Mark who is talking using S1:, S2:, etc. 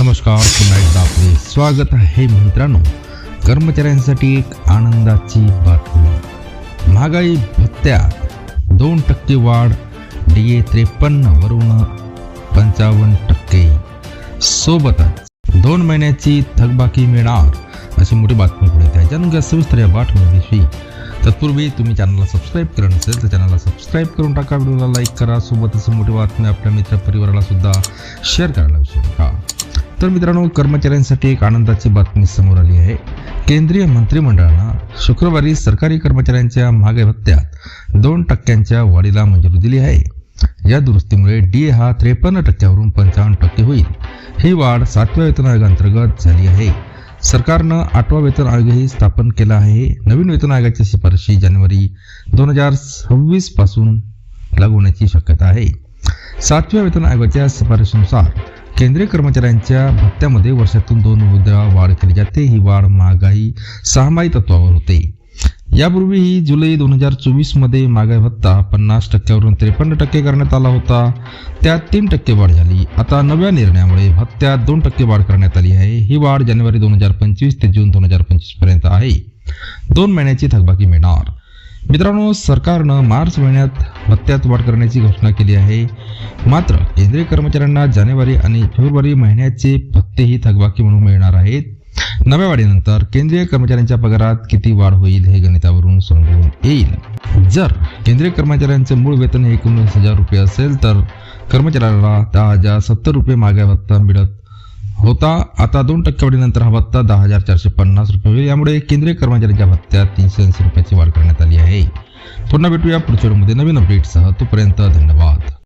S1: नमस्कार पुन्हा एकदा आपले स्वागत आहे मित्रांनो. कर्मचाऱ्यांसाठी एक आनंदाची बातमी. महागाई भत्त्यात दोन टक्के वाढ डी ए त्रेपन्नवरून पंचावन्न टक्के. सोबतच दोन महिन्याची थकबाकी मिळणार अशी मोठी बातमी पुढे येते त्याच्यानंतर सविस्तर या बातमीविषयी तत्पूर्वी तुम्ही चॅनलला सबस्क्राईब करत नसेल तर चॅनलला सबस्क्राईब करून टाका. व्हिडिओला लाईक करा. सोबतच मोठी बातमी आपल्या मित्र परिवाराला सुद्धा शेअर करायला विसरू नका. तर मित्रांनो कर्मचाऱ्यांसाठी एक आनंदाची बातमी समोर आली आहे. केंद्रीय मंत्रिमंडळानं शुक्रवारी सरकारी कर्मचाऱ्यांच्या महागाई भत्त्यात दोन टक्क्यांच्या वाढीला मंजुरी दिली आहे. या दुरुस्तीमुळे डी हा त्रेपन्न टक्क्यावरून पंचावन्न टक्के होईल. ही वाढ सातव्या वेतन आयोगांतर्गत झाली आहे. सरकारनं आठवा वेतन आयोगही स्थापन केला आहे. नवीन वेतन आयोगाच्या शिफारशी जानेवारी दोन हजार सव्वीसपासून लागू होण्याची शक्यता आहे. सातव्या वेतन आयोगाच्या शिफारशीनुसार केंद्रीय कर्मचाऱ्यांच्या भत्त्यामध्ये वर्षातून दोन वेळा वाढ केली जाते. ही वाढ महागाई सहामाही तत्वावर होते. यापूर्वी ही जुलै दोन हजार चोवीसमध्ये महागाई भत्ता पन्नास टक्क्यावरून त्रेपन्न टक्के करण्यात आला होता. त्यात तीन टक्के वाढ झाली. आता नव्या निर्णयामुळे भत्त्यात दोन टक्के वाढ करण्यात आली आहे. ही वाढ जानेवारी दोन हजार पंचवीस ते जून दोन हजार पंचवीसपर्यंत आहे. दोन महिन्याची थकबाकी मिळणार. मित्रांनो सरकारनं मार्च महिन्यात भत्त्यात वाढ करण्याची घोषणा केली आहे. मात्र केंद्रीय कर्मचाऱ्यांना जानेवारी आणि फेब्रुवारी महिन्याचे भत्तेही थकबाकी म्हणून मिळणार आहेत. नव्या वाढीनंतर केंद्रीय कर्मचाऱ्यांच्या पगारात किती वाढ होईल हे गणितावरून समजून येईल. जर केंद्रीय कर्मचाऱ्यांचे मूळ वेतन एकोणीस हजार रुपये असेल तर कर्मचाऱ्याला दहा हजार सत्तर रुपये मागे भत्ता मिळत होता. आता दोन टक्केवाढीनंतर हा भत्ता दहा हजार चारशे पन्नास रुपये होईल. यामुळे केंद्रीय कर्मचाऱ्यांच्या भत्त्यात तीनशे ऐंशी रुपयाची वाढ करण्यात आली आहे. पुन्हा भेटूया पुढच्या व्हिडिओमध्ये. नवीन अपडेटसह तोपर्यंत धन्यवाद.